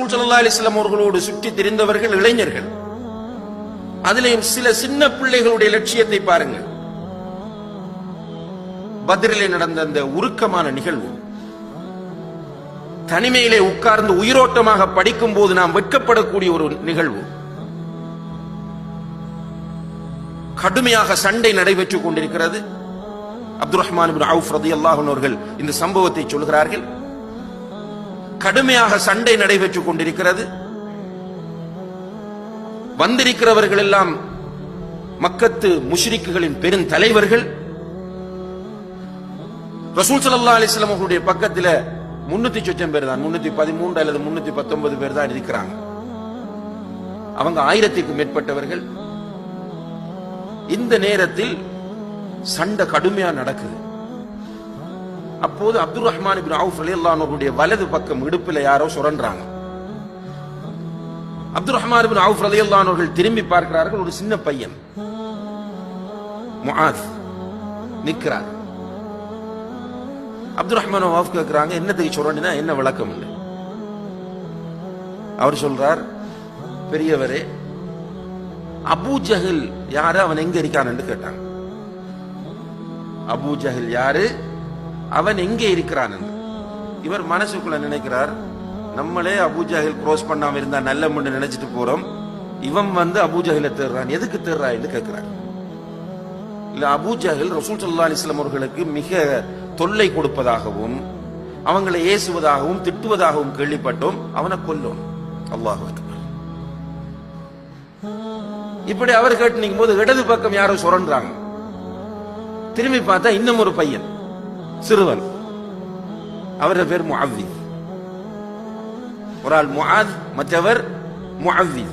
சல்லா அலிஸ்லாம் அவர்களோடு சுற்றி திரிந்தவர்கள் இளைஞர்கள். அதிலேயும் சில சின்ன பிள்ளைகளுடைய லட்சியத்தை பாருங்கள். பத்ரிலே நடந்த அந்த உருக்கமான நிகழ்வு. தனிமையிலே உட்கார்ந்து உயிரோட்டமாக படிக்கும் போது நாம் வெட்கப்படக்கூடிய ஒரு நிகழ்வு. கடுமையாக சண்டை நடைபெற்றுக் கொண்டிருக்கிறது. அப்துல் ரஹ்மான் அவுஃப் ரதி அவர்கள் இந்த சம்பவத்தை சொல்கிறார்கள். கடுமையாக சண்டை நடைபெற்றுக் கொண்டிருக்கிறது. வந்திருக்கிறவர்கள் எல்லாம் மக்கத்து முஷ்ரிக்குகளின் பெரும் தலைவர்கள். ரசூல் சல்லா அலிஸ்லாம் அவர்களுடைய பக்கத்துல முன்னூத்தி சொச்சம் பேர் தான் முன்னூத்தி பதிமூன்று அல்லது முன்னூத்தி பத்தொன்பது பேர் தான் இருக்கிறாங்க. அவங்க ஆயிரத்திற்கும் மேற்பட்டவர்கள். இந்த நேரத்தில் சண்டை கடுமையா நடக்குது. அப்போது அப்துல் ரஹ்மான் இப்னு அவுஃப் ரலியல்லாஹு வலது பக்கம் இடுப்பில் யாரோ சுரண்டாங்க அப்துல் ரஹ்மான் இப்னு அவுஃப் ரலியல்லாஹு அவர்கள் திரும்பி பார்க்கிறார்கள். ஒரு சின்ன பையன். முஆத் நிக்கிறார். அப்துல் ரஹ்மான் அவுஃப் கேட்கிறாங்க என்னத்துக்கு சுரண்டினா என்ன விளக்கம்? இல்லை அவர் சொல்றார் பெரியவரே அபூ ஜஹில் யாரு? அவன் எங்க இருக்கான்னு கேட்டாங்க. அபூ ஜஹில் யாரு? அவன் எங்கே இருக்கிறான் என்று. இவர் மனசுக்குள்ள நினைக்கிறார் நம்மளே அபூஜாஹில் க்ரோஸ் பண்ணாம இருந்தா நல்ல முன்னு நினைச்சிட்டு போறோம். இவன் வந்து அபூஜாஹில தேடுறான். எதுக்கு தேடுறா என்று கேட்கிறார். இல்ல அபூஜாஹில் ரசூல் சல்லா அலிஸ்லாம் அவர்களுக்கு மிக தொல்லை கொடுப்பதாகவும் அவங்களை ஏசுவதாகவும் திட்டுவதாகவும் கேள்விப்பட்டோம். அவனை கொல்லும். அல்லாஹ் இப்படி அவர் கேட்டு நிற்கும் போது இடது பக்கம் யாரோ சுரண்டாங்க திரும்பி பார்த்தா இன்னும் ஒரு பையன். சிறுவன். அவரது பேர் முஅவ்வி ஒரு ஆள் முஆத் மற்றவர் முஅவ்வி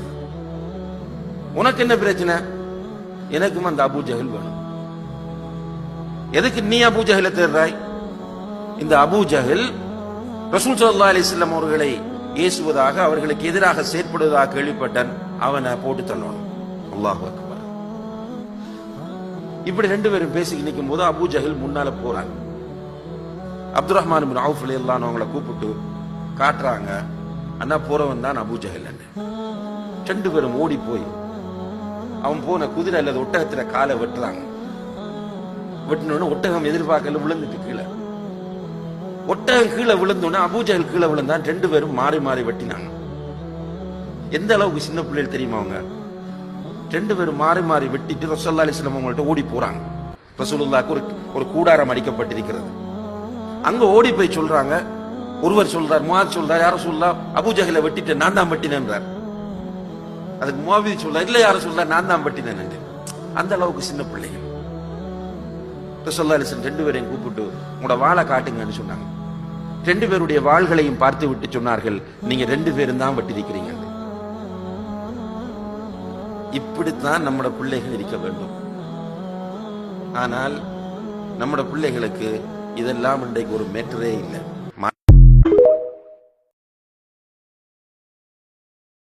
உனக்கு என்ன பிரச்சனை? எனக்கும் அந்த அபு ஜஹல் வேணும். எதுக்கு நீ அபூ ஜஹலை தேடுறாய்? இந்த அபூ ஜஹல் ரசூல் சல்லா அலிஸ்லாம் அவர்களை ஏசுவதாக அவர்களுக்கு எதிராக செயற்படுவதாக கேள்விப்பட்டான். அவனை போட்டு தள்ளணும். அல்லாஹ் அக்பர். இப்படி ரெண்டு பேரும் பேசி நிற்கும் போது அபூ ஜஹில் முன்னால போறாங்க. அப்துல் ரஹ்மான் பின் அவுஃப் அலியல்லான்னு அவங்கள கூப்பிட்டு காட்டுறாங்க. அண்ணா போறவன் தான் அபு ஜஹல் ரெண்டு பேரும் ஓடி போய் அவன் போன குதிரை அல்லது ஒட்டகத்துல காலை வெட்டுறாங்க. வெட்டினோன்னு ஒட்டகம் எதிர்பார்க்கல விழுந்துட்டு கீழே. ஒட்டகம் கீழே விழுந்தோன்னு அபூஜகல் கீழே விழுந்தான். ரெண்டு பேரும் மாறி மாறி வெட்டினாங்க. எந்த அளவுக்கு சின்ன பிள்ளைகள் தெரியுமா அவங்க? ரெண்டு பேரும் மாறி மாறி வெட்டிட்டு ரசோல்லா அலிஸ்லாம் அவங்கள்ட்ட ஓடி போறாங்க. ரசூலுல்லாக்கு ஒரு ஒரு கூடாரம் அடிக்கப்பட்டிருக்கிறது. அங்க ஓடி போய் சொல்றாங்க. ஒருவர் சொல்றார் முகாத் சொல்றார் யாரும் சொல்லா அபூஜஹில வெட்டிட்டு நான் தான் வெட்டினேன்றார். அதுக்கு முவாவி சொல்ல இல்ல யாரும் சொல்ல நான் தான் வெட்டினேன் அந்த அளவுக்கு சின்ன பிள்ளைகள். ரசல்லா ரெண்டு பேரையும் கூப்பிட்டு உங்களோட வாழை காட்டுங்கன்னு சொன்னாங்க. ரெண்டு பேருடைய வாள்களையும் பார்த்து விட்டு சொன்னார்கள் நீங்க ரெண்டு பேரும் தான் வெட்டிருக்கிறீங்க இப்படித்தான் நம்மட பிள்ளைகள் இருக்க வேண்டும். ஆனால் நம்மட பிள்ளைகளுக்கு இதெல்லாம் இன்றைக்கு ஒரு மேட்டரே இல்லை.